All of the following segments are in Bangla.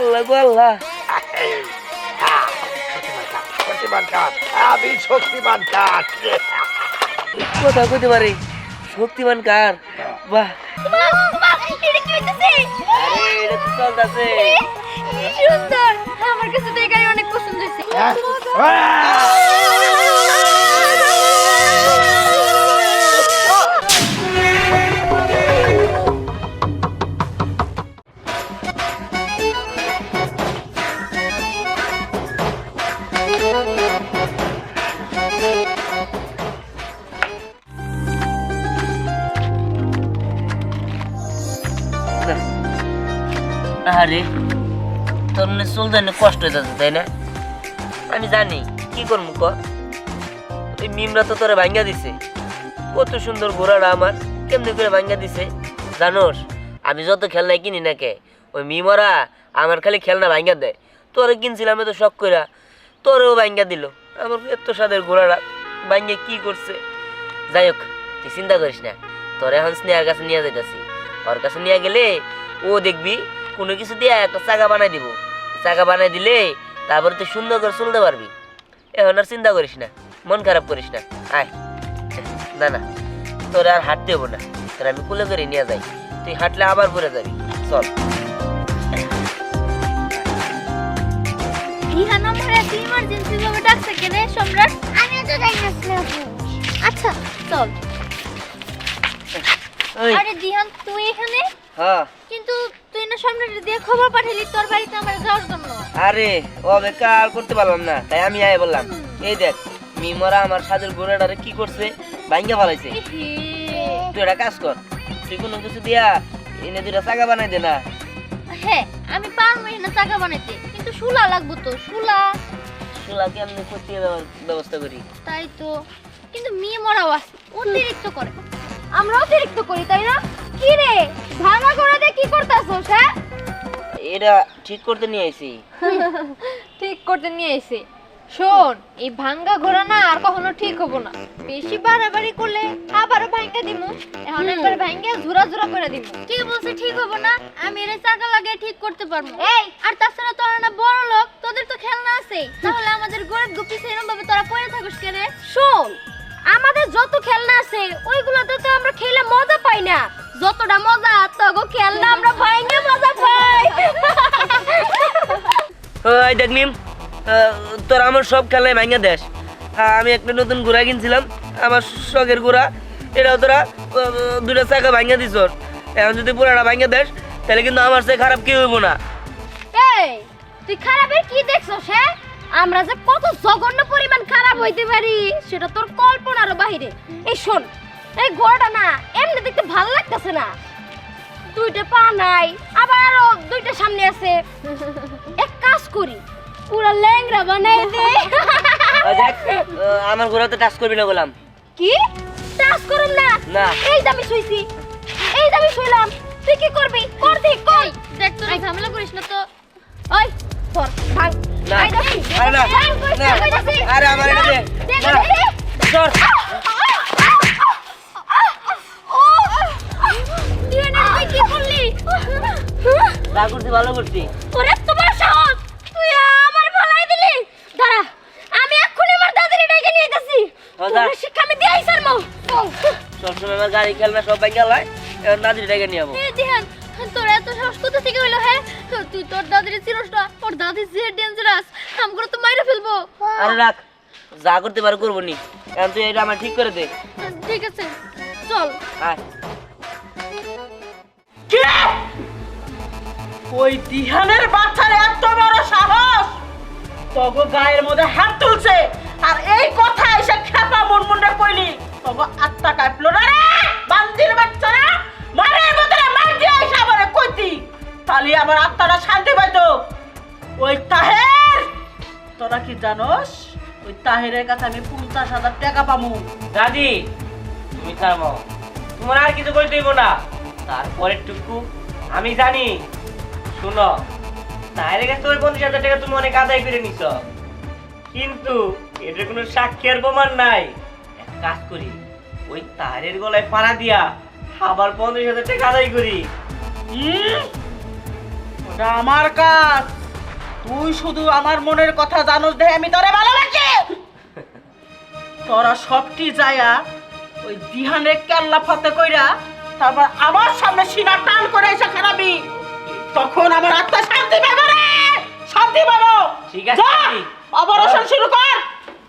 আল্লাহ গো আল্লাহ শক্তিমান কাঠ আমি শক্তিমান কাঠ কথা কইতে পারি? শক্তিমান কার? বাহ। সুন্দর। আমার কাছে অনেক পছন্দ হয়েছে। আরে তোর চলতে অনেক কষ্ট হয়ে যাচ্ছে, তাই না? আমি জানি, কি করব ক? ওই মিমরা তো তোরা ভাঙ্গা দিছে। কত সুন্দর ঘোড়াটা আমার, কেমনি করে ভাঙ্গা দিছে? জানোস, আমি যত খেলনা কিনি না কে, ওই মিমরা আমার খালি খেলনা ভাঙ্গা দেয়। তোরে কিনছিলাম এত শখ কইরা, তোরেও ভাঙ্গা দিল। আমার এত স্বাদের ঘোড়াটা ভাঙ্গে কি করছে? যাই হোক, তুই চিন্তা করিস না, তোর এখন স্নেহার কাছে নিয়ে যাইতাছি। ওর কাছে নিয়ে গেলে ও দেখবি কোনো কিছু দিয়ে একটা চাকা বানাই দিব। চাকা বানাই দিলে তারপরে তুই সুন্দর করে চলতে পারবি। এখন আর চিন্তা করিস না মন খারাপ করিস না। আয়। না না তোর আর হাঁটতে হব না। তোর আমি কুলে করে নিয়ে যাই। তুই হাঁটলে আবার পরে যাবি। চল। রিহান আমার এত ইমার্জেন্সি ভাবে ডাকছে কেন সম্রাট? আমিও তো যাই না আচ্ছা চল। আরে দিহান তুই এখানে? হ্যাঁ। কিন্তু তুই না সম্রাটের দিয়ে খবর পাঠালি তোর বাড়িতে আমার যাওয়ার জন্য। আরে ও বেকার করতে পারলাম না তাই আমি আয় বললাম এই দেখ মিমরা আমার সাদের ঘোড়াটারে কি করছে ভাঙ্গা ফেলাইছে। তুই একটা কাজ কর তুই কোনো কিছু দিয়া এনে দুটা চাকা বানাই দে না। হ্যাঁ আমি পারব না চাকা বানাইতে কিন্তু শুলা লাগবো তো শুলা চুলা কেমনি করতে ব্যবস্থা করি? তাই তো কিন্তু মেয়ে মরাও আছে অতিরিক্ত করে। আমরা অতিরিক্ত করি তাই না? কি রে? ভাঙা করে দিয়ে কি করতেছস হ্যাঁ? এটা ঠিক করতে নিয়ে আইছি। ঠিক করতে নিয়ে এসে শোন এই ভাঙ্গা ঘোড়া না আর কখনো ঠিক হব না। বেশি বাড়াবাড়ি করলে আবারও ভাঙ্গা দিমু। এখন একবার ভাঙ্গা ঝুরা ঝুরা করে দিমু। কে বলছে ঠিক হবে না? আমি এর চাকা লাগিয়ে ঠিক করতে পারব। এই আর তাছাড়া তোরা না বড় লোক তোদের তো খেলনা আছে তাহলে আমাদের গরিব গুপি সেরকম ভাবে তোরা পড়ে থাকিস কেন? শোন আমাদের যত খেলনা আছে ওইগুলোতে তো আমরা খেলে মজা পাই না। যতটা মজা তগো খেলনা আমরা ভাইঙ্গে মজা পাই। ওই দেখ মিম তোর আমার সব খেলায় ভাঙ্গা দেশ। আমি একটা নতুন ঘোড়া কিনছিলাম আমার শখের ঘোড়া এটাও তোরা দুটা চাকা ভাঙ্গা দিছ এখন যদি পুরাটা ভাঙ্গা দেশ তাহলে কিন্তু আমার সে খারাপ কি হইব না। এই তুই খারাপের কি দেখছস হ্যাঁ? আমরা যে কত জঘন্য পরিমাণ খারাপ হইতে পারি সেটা তোর কল্পনারও বাহিরে। এই শোন এই ঘোড়াটা না এমনি দেখতে ভালো লাগতেছে না। দুইটা পা নাই আবার আরও দুইটা সামনে আছে। এক কাজ করি পুরা ল্যাংরা বানাই দে। দেখ আমার ঘোড়াতে টাচ করবি না বললাম। কি? টাচ করুম না? না। এই দামি শুইছি এই দামি শুইলাম তুই কি করবি? কর দি কই দেখ তোরা ঝামেলা করিস না তো। ওই ধর ভাগ না। আরে না, না। আরে আমার এটা দে। না। দেখ। ধর। ও, তুই না তুই কি করলি যা করছি ভালো করছি ওরে তোমার সাহস তুই আমার ভলাই দিলি দাঁড়া আমি এক্ষুনি আমার দাদির ডেকে নিয়ে হ্যাঁ, তোর শিক্ষা আমি দিয়াই সারমো সবসময় আমার গাড়ি খেলনা সব ভাঙ্গা লাই এখন দাদির ডেকে নিয়ে যাব তোর এত সাহস কোথা থেকে হইল হ্যাঁ? তুই তোর দাদির চিনস না ওর দাদি যে ডেঞ্জারাস আমগুলো তো মাইরে ফেলব। আরে রাখ যা করতে পারো করব নি। এখন তুই এটা আমার ঠিক করে দে। ঠিক আছে চল। আয়। ওই দিহানের বাচ্চার এত বড় সাহস! তগো গায়ের মধ্যে হাত তুলছে আর এই কথা এসে খেপা মুনমুন্ডে কইলি। তগো আত্মা কাটলো না রে বান্দির বাচ্চারা মারের বদলে তাহলে আমার আত্মাটা শান্তি পাইতো। ওই তাহের, তোরা কি জানোস? ওই তাহেরের কাছে আমি পঞ্চাশ হাজার টাকা পামু দাদি, তুমি থামো। তোমার আর কিছু বলতে হইব না। তারপরের টুকু আমি জানি। শুনো তাহলে কাছে ওই পঞ্চাশ হাজার টাকা তুমি অনেক আদায় করে নিছ। কিন্তু এটার কোনো সাক্ষী আর প্রমাণ নাই। এক কাজ করি, ওই তারের গলায় পাড়া দিয়া আবার পঞ্চাশ হাজার টাকা আদায় করি? এটা আমার কাজ। তুই শুধু আমার মনের কথা জানোস দে আমি তোরে ভালোবাসি। তোরা সবটি যায়া ওই দিহানের কেল্লা ফাতে কইরা তারপর আমার সামনে সিনা টান করে এসে খারাপি। তখন আমার আত্মা শান্তি পাবে রে শান্তি পাবো। ঠিক আছে। অপারেশন শুরু কর।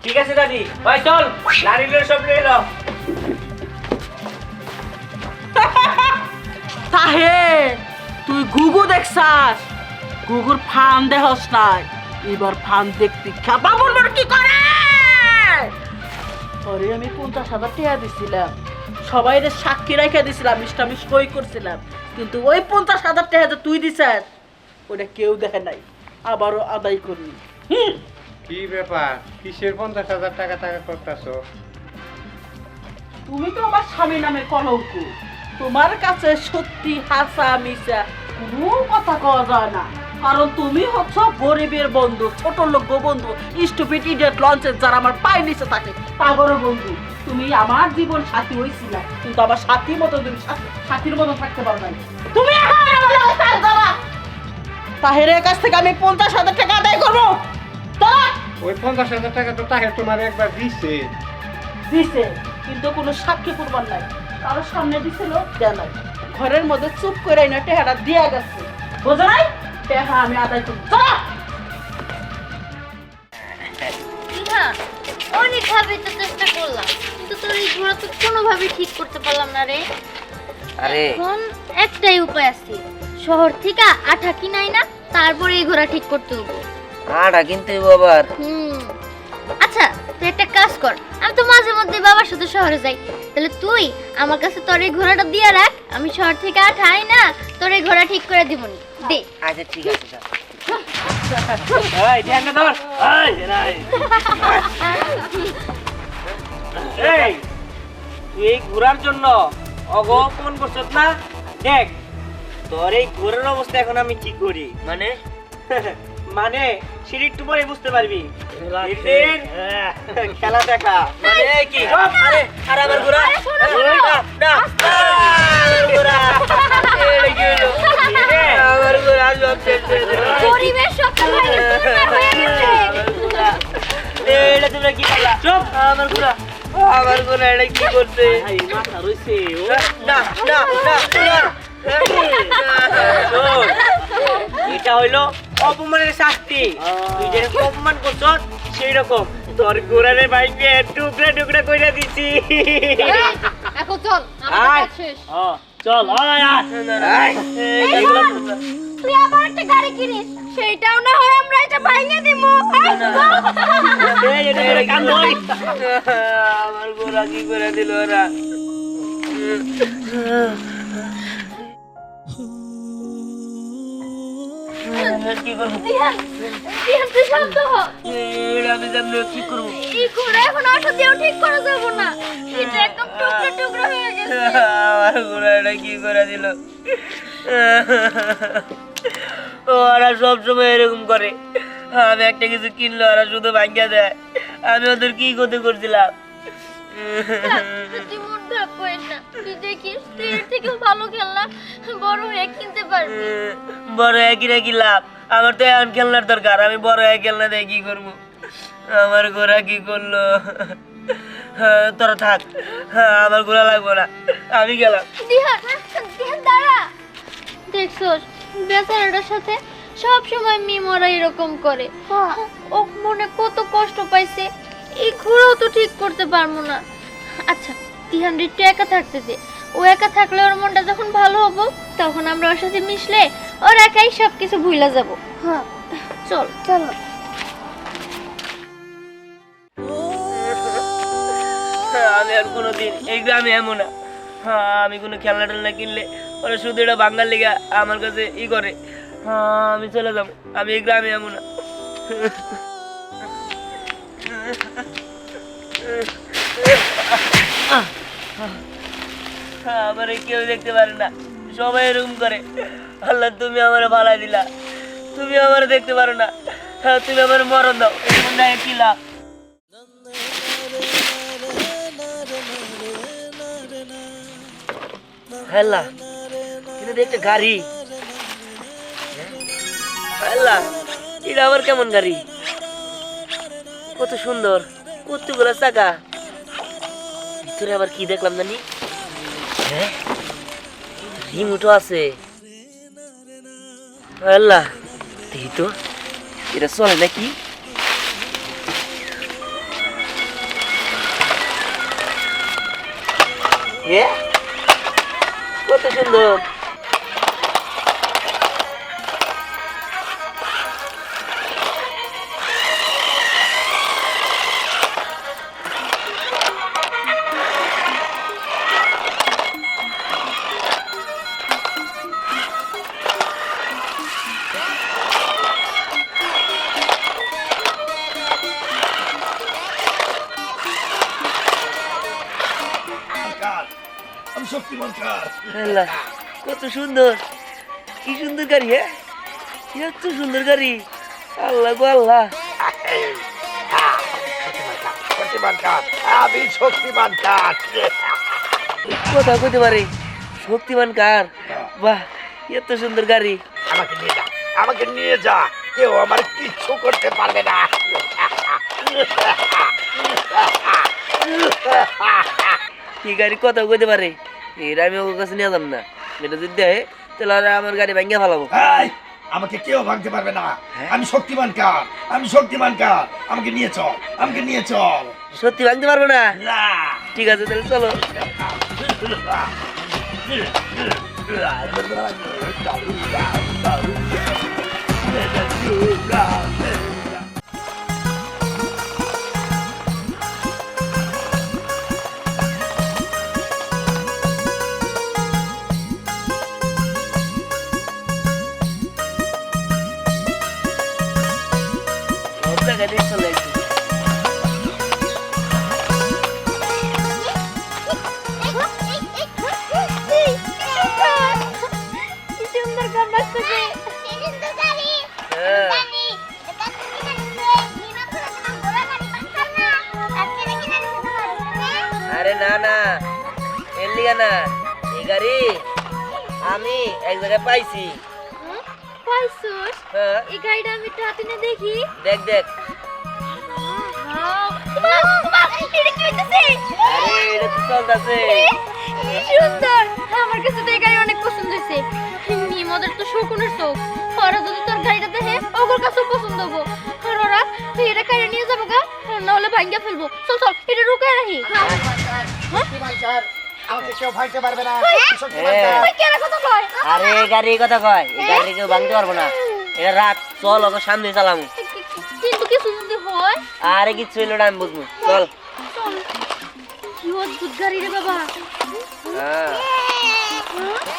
ঠিক আছে দাদি। ভাই চল নারীগুলো সব নিয়ে তাহে তুই গুগু দেখছাস? গুগুর ফান দেহস নাই। এবার ফান দেখতে খাবা বলবার কি করে? আরে আমি পঞ্চাশ হাজার টাকা দিছিলাম। সবাই সাক্ষী রেখে দিছিলাম সই করছিলাম। কিন্তু ওই পঞ্চাশ হাজার টাকা যে তুই দিছিস ওটা কেউ দেখে নাই। আবারও আদায় হুম। কি ব্যাপার? কিসের পঞ্চাশ হাজার টাকা টাকা করতেছো? তুমি তো আমার স্বামী নামে কলঙ্ক। তোমার কাছে সত্যি হাসা মিশা কোনো কথা কওয়া যায় না। কারণ তুমি হচ্ছ গরিবের বন্ধু ছোট লোক বন্ধু স্টুপিড ইডিয়েট লঞ্চের যারা আমার পায়ে নিচে থাকে তাগরও বন্ধু। তুমি আমার জীবন সাথী হয়েছিল কিন্তু আমার সাথী মতো তুমি সাথীর মতো থাকতে পারো নাই তুমি। তাহেরের কাছ থেকে আমি পঞ্চাশ হাজার টাকা আদায় করব। ওই পঞ্চাশ হাজার টাকা তো তাহে তোমার একবার দিছে। দিছে কিন্তু কোনো সাক্ষী প্রমাণ নাই। কারোর সামনে দিছিল দেয়া নাই। ঘরের মধ্যে চুপ করে না টেহারা দিয়া গেছে। বোঝো নাই? টেহা আমি আদায় করব। চলো! না অনেক তো চেষ্টা করলাম কিন্তু তোর এই ঘোড়া তো কোনোভাবে ঠিক করতে পারলাম না রে। আরে। এখন একটাই উপায় আছে শহর থেকে আঠা কিনাই না তারপরে এই ঘোড়া ঠিক করতে হবে আটা কিনতে হইবো আবার? হুম। তুই একটা কাজ কর, আমি তো মাঝে মধ্যে বাবার সাথে শহরে যাই। তাহলে তুই আমার কাছে তোর এই ঘোড়াটা দিয়ে রাখ, আমি শহর থেকে আঠা আই না, তোর এই ঘোড়া ঠিক করে দিবনি। দে। আচ্ছা ঠিক আছে এই এই এই, তুই এই ঘোরার জন্য অগপন করছত না? দেখ, তোর এই ঘোরার অবস্থা এখন আমি কি করি মানে? মানে সিঁড়ি একটু পরে বুঝতে পারবি। খেলা দেখা। মানে কি? আরে আরে আমার ঘোরা আরে শোনো, শোনো। না না ঘোরা কি? হলো? আমার ঘোরা সব শেষ হয়ে গেল। পরিবেশ সব হয়ে গেছে। এটা তোমরা কি করলা চুপ। আমার গুড়া আমার গুড়া এটা কি করছে? না না না না এটা হইল অপমানের শাস্তি। তুই যেরকম অপমান করছ সেই রকম তোর গোড়ারে বাইকে টুকরা টুকরা কইরা দিছি। এখন চল আমার শেষ। চল আয় আয়। তুই আবার একটা গাড়ি কিনিস। সেইটাও না হয় আমরা এটা ভাঙে দিব। করে ধর। আমার গোড়া কি করে দিল ওরা? কি করব? দিহান দিহান তুই শান্ত হ এটা আমি কি করব। এই ঘোড়া এখন আঠা দিয়েও ঠিক করা যাবে না। এটা একদম টুকরো টুকরো হয়ে গেছে। আমার ঘোড়াটা কি করে দিল? ওরা সবসময় এরকম করে। আমি একটা কিছু কিনলো ওরা শুধু ভাঙ্গা দেয়। আমি ওদের কি ক্ষতি করছিলাম? তুই খারাপ করিস না তুই দেখিস তুই এর থেকেও ভালো খেলনা বড় হয়ে কিনতে পারবি। বড় একই নাকি লাভ? আমার তো এখন খেলনার দরকার আমি বড় এক খেলনা দিয়ে কি করব? আমার ঘোড়া কি করল? হ্যাঁ, তোরা থাক। হ্যাঁ, আমার ঘোড়া লাগবো না। আমি গেলাম। দাঁড়া। দেখছোস বেচারাটার সাথে সব সময় মিমরা এরকম করে। ও মনে কত কষ্ট পাইছে। এই ঘোড়াও তো ঠিক করতে পারব না। আচ্ছা দিহান একটু একা থাকতে দে ও একা থাকলে ওর মনটা যখন ভালো হব তখন আমরা ওর সাথে মিশলে ওর একাই সব কিছু ভুলে যাব। হ্যাঁ। চল। চলো। হ্যাঁ, আমি আর কোনোদিন এই গ্রামে এমন না। হ্যাঁ আমি কোনো খেলনা টেলনা কিনলে ওরা শুধু এটা বাঙ্গাল লেগে আমার কাছে ই করে। হ্যাঁ আমি চলে যাব। আমি এই গ্রামে এমন না। হ্যাঁ, আমার কেউ দেখতে পারে না। সবাই এরকম করে। আল্লাহ তুমি আমার ভালাই দিলা। তুমি আমার দেখতে পারো না। হ্যাঁ, তুমি আমার মরণ দাও। এরকম না কি লাভ? হেলা এটা গাড়ি। আল্লাহ এটা আবার কেমন গাড়ি? কত সুন্দর। কতগুলো চাকা? ভিতরে আবার কি দেখলাম জানি? হ্যাঁ? রিমোটও আছে। আল্লাহ দেখি তো। এটা চলে নাকি? কত সুন্দর। আল্লাহ কত সুন্দর। কি সুন্দর গাড়ি হ্যাঁ? এত সুন্দর গাড়ি। আল্লাহ গো আল্লাহ। শক্তিমান কার আমি শক্তিমান কার কথা কইতে পারি শক্তিমান কার? বাহ এত সুন্দর গাড়ি। আমাকে নিয়ে যা আমাকে নিয়ে যা। কেউ আমার কিচ্ছু করতে পারবে না। কি গাড়ি কথা কইতে পারে? এটা আমি ওর কাছে নিয়ে যাম না। এটা যদি দেয় তাহলে আর আমার গাড়ি ভাঙ্গা ফেলাবো। আমাকে কেউ ভাঙতে পারবে না। আমি শক্তিমান কার? আমি শক্তিমান কার? আমাকে নিয়ে চল আমাকে নিয়ে চল। সত্যি ভাঙতে পারব না? ঠিক আছে তাহলে চলো। সব জায়গায় চলে হ্যাঁ। আরে না না। এর লিগা না এই গাড়ি আমি এক জায়গায় পাইছি। পাইছস হ্যাঁ। এই গাড়িটা আমি একটু হাতে নিয়ে দেখি। দেখ দেখ। আমার কাছে তো এই গাড়ি অনেক পছন্দ হয়েছে নিমদের তো শকুনের চোখ ওরা যদি তোর গাড়িটা দেখে ওর কাছেও পছন্দ হব। আর ওরা তুই এটা গাড়ি নিয়ে যাব গা? নাহলে ভাঙ্গা ফেলব। চল চল এটা রুকে রাখি। আমাকে কেউ ভাঙতে পারবে না। হ্যাঁ। কেন কথা কয়? আরে এই গাড়ি এই কথা কয়। এই গাড়ি কেউ ভাঙতে পারব না। এটা রাত চল ওকে সামনে চালামু। কিন্তু কিছু যদি হয়? আরে কিচ্ছু হইল না আমি বুঝব। চল। চল। কি অদ্ভুত গাড়ি রে বাবা। হ্যাঁ। হ্যাঁ?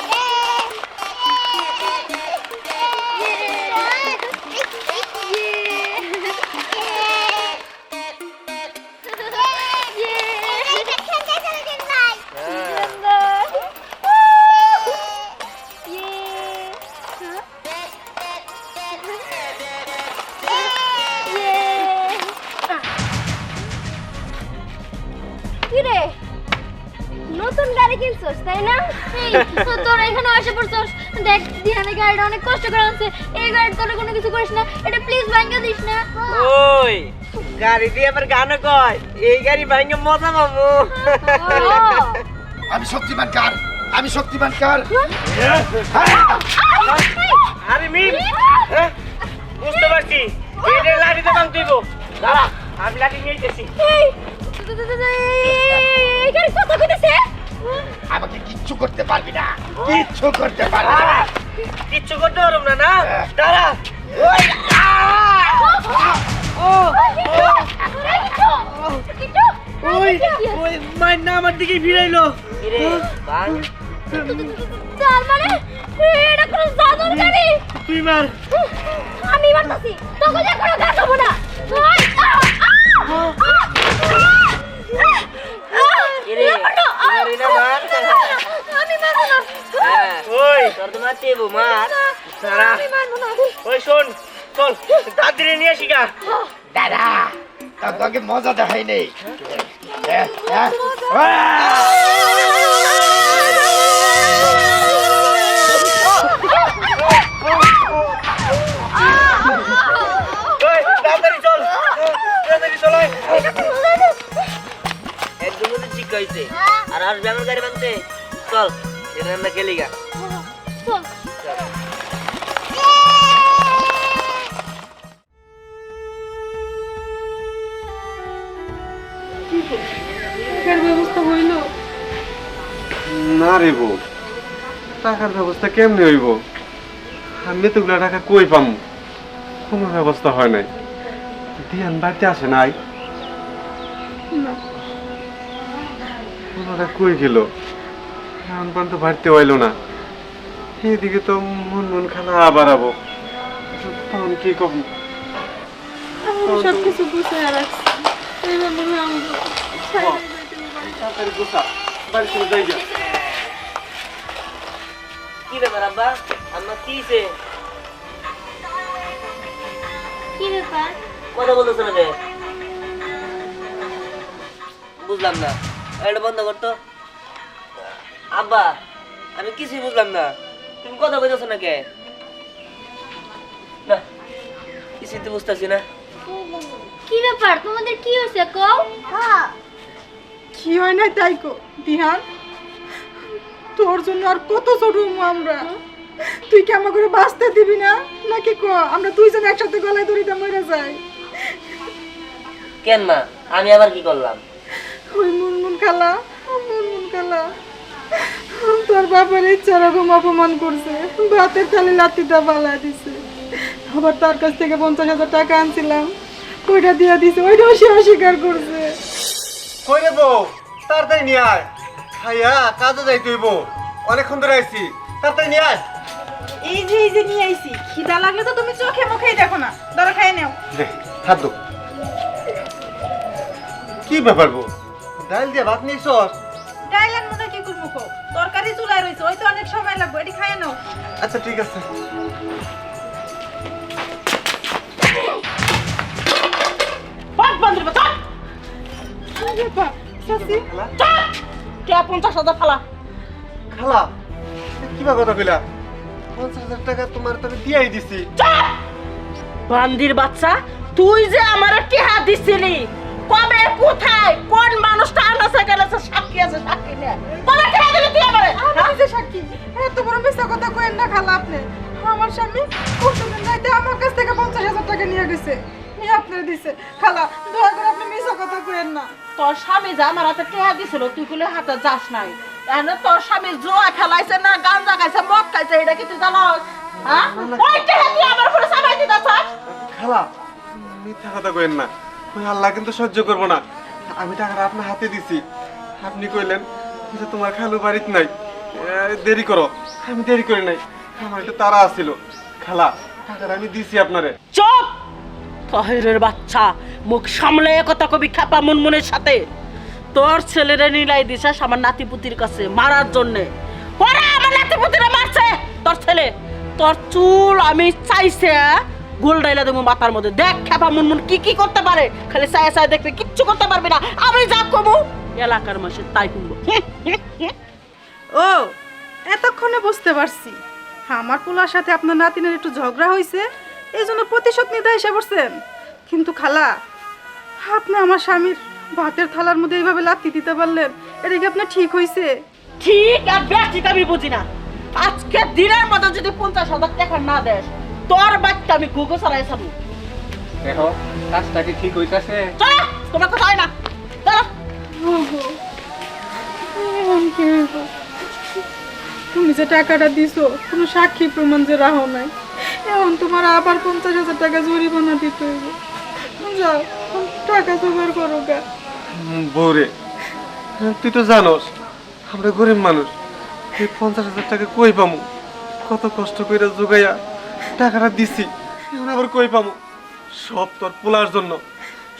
কিনছস তাই না তোর এখানে আসে পড়ছস দেখ দিহানে গাড়িটা অনেক কষ্ট করে আনছে এই গাড়ি তোর কোনো কিছু করিস না এটা প্লিজ ভাঙ্গা দিস না ওই গাড়ি দিয়ে আবার গানও কয় এই গাড়ি ভাঙে মজা পাবো আমি শক্তিমান কার আমি শক্তিমান কার আরে মিম হ্যাঁ? বুঝতে পারছি এটা লাঠিতে ভাঙতে দিব দাঁড়া আমি লাঠি নিয়ে এই এই কথা কইতেছে আমাকে কিচ্ছু করতে পারবি না কিচ্ছু করতে পারবি না কিচ্ছু করতে পারব না না দাঁড়া ওই, ওই ওই মাই না আমার দিকে ভিড়াইলো তার মানে এটা কোনো জাদুর গাড়ি তুই মার আমি মারতাছি তোকে যে কোনো কাজ হব না আমি মারবো না হ্যাঁ ওই তোর তো মারতে হইবো, মার সারা আমি মারবো না ওই শোন চল দাঁত নিয়ে শিকার দাদা তোকে মজা দেখাই নেই হ্যাঁ, হ্যাঁ। হয়েছে আর আসবে আমার গাড়ি ভাঙতে চল এটা আমরা খেলি গা। না রে বউ টাকার ব্যবস্থা কেমনে হইব? আমি এতগুলা টাকা কই পাম? কোনো ব্যবস্থা হয় নাই। ধ্যান বাড়িতে আসে নাই। কই গেল। এখন পর্যন্ত বাড়িতে হইল না। এদিকে তো মন মন খানা আবার আবো। তখন কি কম সব কিছু গুছিয়ে রাখছি। এইবার মনে হয় আমি তাড়াতাড়ি গোসা বাড়ি চলে যাই গা। কি ব্যাপার আব্বা? আম্মা কি হইছে? কি ব্যাপার? কথা বলতেছো না বুঝলাম না। এটা বন্ধ করতো। আব্বা আমি কিছুই বুঝলাম না। তুমি কথা বলতেছো না কে না কিছুই তো বুঝতেছি না। কি ব্যাপার? তোমাদের কি হয়েছে? কও। হ্যাঁ। কি হয় না তাই কো দিহান? তোর জন্য আর কত ছোট আমরা। তুই কি আমার করে বাঁচতে দিবি না? নাকি ক আমরা দুইজন একসাথে গলায় দড়িতে মরে যাই। কেন মা? আমি আবার কি করলাম? ওই খালা মুনমুন খালা। তোর বাবার ইচ্ছা রকম অপমান করছে। ভাতের থালি লাত্তিটা পালা দিছে। আবার তার কাছ থেকে পঞ্চাশ হাজার টাকা আনছিলাম। ওইটা দিয়ে দিছে ওইটাও সে অস্বীকার করছে। কই রে বউ? তাড়াতাড়ি নিয়ে আয়। খাইয়া কাজে যাই তুই বউ অনেকক্ষণ ধরে আইছি। তাড়াতাড়ি নিয়ে আয়। এই যে এই যে নিয়ে আইছি। খিদা লাগলে তো তুমি চোখে মুখেই দেখো না। ধরো খাই নাও। দে হাত কি ব্যাপার বউ? ডাল দিয়ে ভাত নিয়ে সস ডাইলার মধ্যে কি করব কো তরকারি চুলায় রয়েছে ওই তো অনেক সময় লাগবে এটি খাই নাও। আচ্ছা ঠিক আছে। সাসি চল। কে পঞ্চাশ হাজার ফালা খালা কিবা কথা কইলা? পঞ্চাশ হাজার টাকা তোমার তো আমি দিয়াই দিছি। বান্দির বাচ্চা তুই যে আমার টেহা দিছিলি কবে কোথায় কোন মানুষটা আনাছে গেলেছে সাক্ষী আছে সাক্ষী নে কবে টেহা দিলি তুই আমারে। আমি যে সাক্ষী। এত বড় মিথ্যা কথা কইেন না খালা আপনি। আমার স্বামী কতদিন রাইতে আমার কাছ থেকে পঞ্চাশ হাজার টাকা নিয়ে গেছে। নিয়ে আপনি দিছে। খালা দয়া করে আপনি মিথ্যা কথা কইেন না। তোর স্বামী যে আমার হাতে টেহা দিছিল তুই বলে হাতে যাস নাই। এনে তোর স্বামী জোয়া খেলাইছে না গাঞ্জা খাইছে মদ খাইছে এটা কি তুই জানোস? হ্যাঁ? ওই টেহা তুই আমার উপরে সামাই দিতাছ খালা মিথ্যা কথা কইেন না। ওই আল্লাহ কিন্তু সহ্য করব না। আমি টাকাটা আপনার হাতে দিছি। আপনি কইলেন যে তোমার খালু বাড়িতে নাই। দেরি করো। আমি দেরি করি নাই। আমার একটু তারা আসছিল খালা, টাকাটা আমি দিছি আপনারে। চুপ! তাহিরের বাচ্চা, মুখ সামলে কথা কবি খাপা মুনমুনের সাথে। তোর ছেলেরে নিলাই দিছিস আমার নাতিপুতির কাছে মারার জন্য। ওরা, আমার নাতিপুতিরে মারছে তোর ছেলে। তোর চুল আমি চাইছে গোল ডাইলা দেবো মাথার মধ্যে। দেখ খেপা মুনমুন কি কি করতে পারে? খালি চায় চায় দেখবে কিচ্ছু করতে পারবে না। আমি যা কমু এলাকার মাসে তাই কিনবো ও এতক্ষণে বুঝতে পারছি। আমার পোলার সাথে আপনার নাতিনের একটু ঝগড়া হয়েছে এই জন্য প্রতিশোধ নিতে এসে পড়ছেন। কিন্তু খালা আপনি আমার স্বামীর ভাতের থালার মধ্যে এইভাবে লাত্তি দিতে পারলেন এটা কি আপনার ঠিক হয়েছে ঠিক আর ব্যাঠিক আমি বুঝি না। আজকে দিনের মতো যদি পঞ্চাশ হাজার টাকা না দেস তোর বাচ্চা আমি গুগো সারাই সাবু দেখো কাজটা কি ঠিক হইতাছে? চলো তোমার কথা হয় না। চলো? তুমি যে টাকাটা দিছো কোনো সাক্ষী প্রমাণ যে রাহো নাই। এখন তোমার আবার পঞ্চাশ হাজার টাকা জরিমানা দিতে হইব। যাও টাকা জোগাড় করো গা। বৌরে তুই তো জানোস আমরা গরিব মানুষ। এই পঞ্চাশ হাজার টাকা কই পামু? কত কষ্ট করে জোগাইয়া টাকাটা দিছি এখন আবার কই পামু সব তোর পোলার জন্য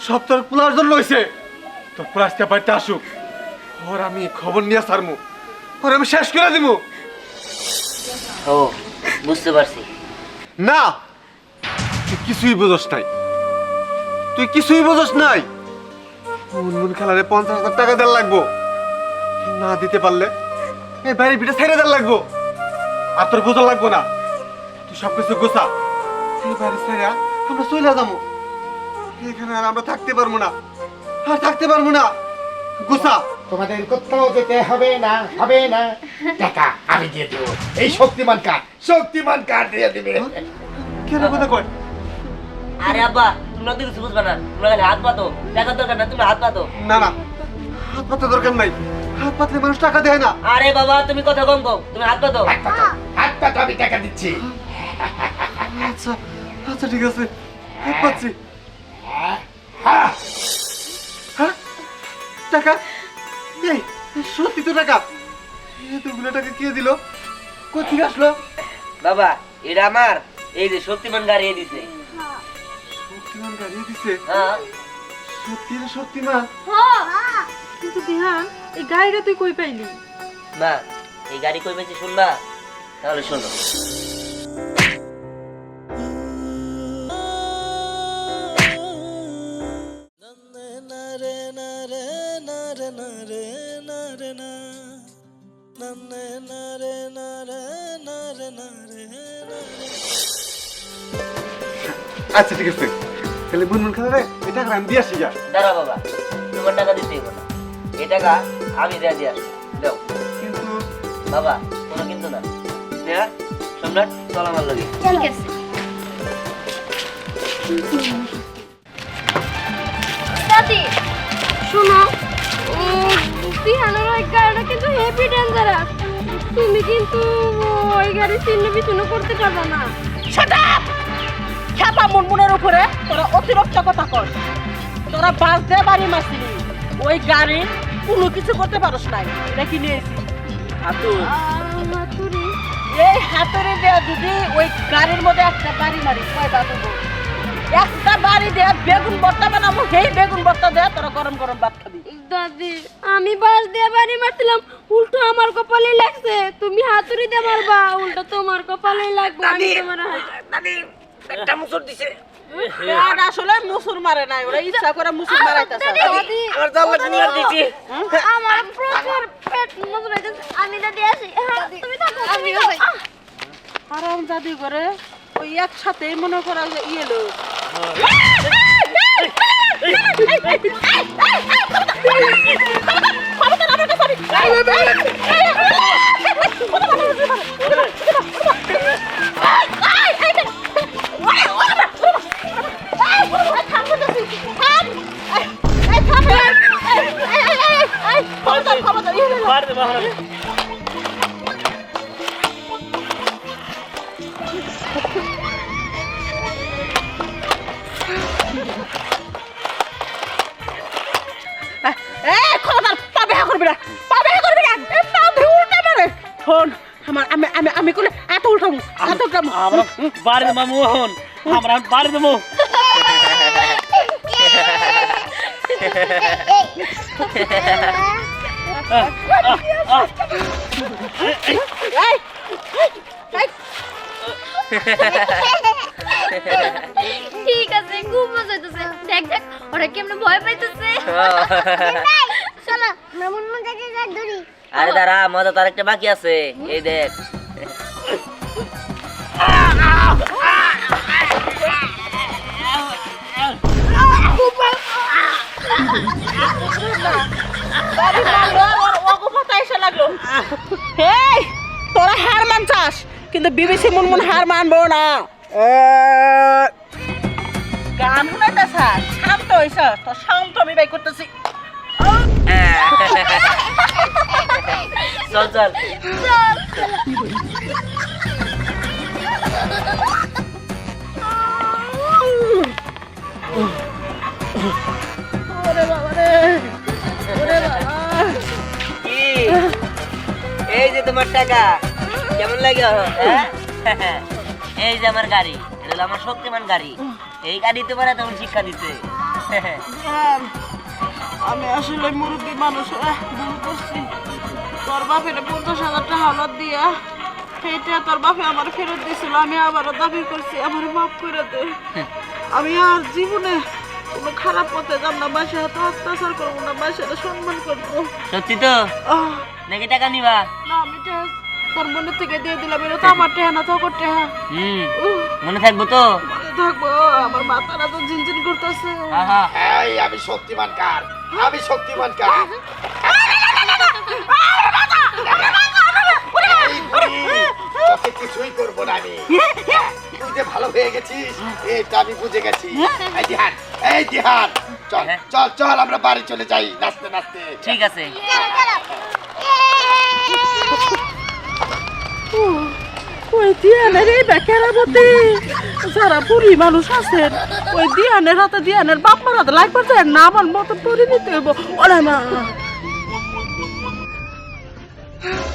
সব তোর পোলার জন্য হইছে। তোর পোলাসটা বাড়িতে আসুক ওর আমি খবর নিয়ে সারমু ওর আমি শেষ করে দিমু। ও বুঝতে পারছি। না তুই কিছুই বোঝস নাই। তুই কিছুই বোঝস নাই। মুনমুন খেলারে পঞ্চাশ হাজার টাকা দেওয়ার লাগবো। না দিতে পারলে এই বাড়ির পিঠে ছেড়ে দেওয়ার লাগবো। আর তোর বোঝা লাগবো না। তুই সব কিছু গোছা। এই বাড়ি ছেড়ে আমরা চলে যাব। এখানে আর আমরা থাকতে পারব না। আর থাকতে পারব না। গোছা। তোমাদের কোথাও যেতে হবে না হবে না। টাকা আমি দিয়ে দেবো। এই শক্তিমান কার্ড শক্তিমান কার্ড দিয়ে দিবে। কেন কথা কয়? আরে আব্বা কিছু বুঝবে না। তোমরা খালি হাত পাতো টাকার দরকার না তুমি হাত পাতো না না। হাত পাততে দরকার নাই। হাত পাতলে মানুষ টাকা দেয় না। আরে বাবা তুমি কথা কম কম তুমি হাত পাতো হাত পাতো হাত পাতো আমি টাকা দিচ্ছি। আচ্ছা আচ্ছা ঠিক আছে। হাত পাচ্ছি। হ্যাঁ? হ্যাঁ। টাকা? এই সত্যি তো টাকা? এতগুলো টাকা কে দিল? কোথেকে আসলো? বাবা এটা আমার। এই যে শক্তিমান গাড়ি এ দিছে। শক্তিমান গাড়ি দিছে? হ্যাঁ। সত্যি রে শক্তিমান? কিন্তু বিহান এই গাড়িটা তুই কই পাইলি? মা এই গাড়ি কই পেয়েছি শুনবা? তাহলে শোনো। আচ্ছা ঠিক আছে। তাহলে খালা রে এই টাকা আমি দিয়ে আসি যা। দাঁড়া বাবা তোমার টাকা দিতেই হবে না। এই টাকা আমি দেয়া দিয়ে আসব। দাও। কিন্তু বাবা কোনো কিন্তু না। স্নেহা সম্রাট চল আমার লগে। ঠিক আছে। দাদি শোনো বিহানের ওই গাড়িটা কিন্তু হেভি ডেঞ্জারাস তুমি কিন্তু ওই গাড়ি চিহ্ন বিচ্ছিন্ন করতে পারবে না। সেটা খেপা মুনমুনের উপরে তোরা অতিরিক্ত কথা কর তোরা বাস দিয়ে বাড়ি মাসিনি ওই গাড়ি কোনো কিছু করতে পারস নাই। এটা কি নিয়েছি হাতুর এই হাতের দেয়া যদি ওই গাড়ির মধ্যে একটা বাড়ি মারি কয় বাবু একটা বাড়ি দেয়া বেগুন ভর্তা বানাবো সেই বেগুন ভর্তা দেয়া তোরা গরম গরম ভাত খাবি। দাদি আমি বাস দিয়ে বাড়ি মারছিলাম উল্টো আমার কপালে লাগছে। তুমি হাতুড়ি দিয়ে মারবা উল্টো তোমার কপালে লাগবে আমি তোমার দাদি। একটা মুসর দিছে আর আসলে মুসুর মারে নাই ওরা ইচ্ছা করে মুসুর মারাইতেছে আমার জানলা ক্লিয়ার দিছি আমার প্রচুর পেট নজর হইতেছে আমি দাদি আসি হ্যাঁ, তুমি থাকো আমি যাই আরাম জাদি করে ওই একসাথে মনে করা যে ইয়ে লোক আমার আমি আমি আমি কোলে এত উল্টামু এত উল্টামু আমরা বাড়ি মামু হন আমরা বাড়ি দেবো এই এই ঠিক আছে খুব মজা হইতেছে দেখ দেখ ওরা কেমনে ভয় পাইতেছে। চলো আমরা মুনমুন কাছে যা ধরি আরে দাঁড়া মজা তার একটা বাকি আছে। এই দেখ। বাড়ি পাতা এসে লাগল। এই তোরা হার মানছাস কিন্তু বিবিসি মুনমুন হার মানবো না। গান শুনাইতেছ শান্ত হইছ তো শান্ত আমি বাই করতেছি। চল চল। ওরে বাবা রে এই যে তোমার টাকা কেমন লাগে? হ্যাঁ? এই যে আমার গাড়ি এটা হলো আমার শক্তিমান গাড়ি। এই গাড়ি তোমার তেমন শিক্ষা দিতে। আমি আসলে মুরব্বী মানুষ ভুল করছি। তোর বাপের পঞ্চাশ হাজার টাকা হালত দিয়া সেইটা তোর বাপে আমার ফেরত দিছিল আমি আবারও দাবি করছি আমার মাফ করে দে। আমি আর জীবনে কোনো খারাপ পথে যাব না মাসে হাতে অত্যাচার করব না হাতে সম্মান করব। সত্যি তো? টাকা নিবা? না আমি তোর মনে থেকে দিয়ে দিলাম এটা আমার না তো করতে হ্যাঁ হুম মনে থাকব তো? থাকব আমার মাথাটা তো ঝিনঝিন করতেছে। এই আমি শক্তিমান কার? আমি শক্তিমান কার? কিছুই করব না আমি। হ্যাঁ, তুই যে ভালো গেছিস আমি বুঝে গেছি। চল হ্যাঁ। চল চল আমরা বাড়ি চলে যাই। ঠিক আছে। ওই দিয়ানের এই বেকেরাবতী যারা বুড়ি মানুষ আছেন ওই দিয়ানের হাতে দিয়ানের বাপ মার হাতে লাগবার যায় না আমার মতন পরিণতি হইব। ওরা মা।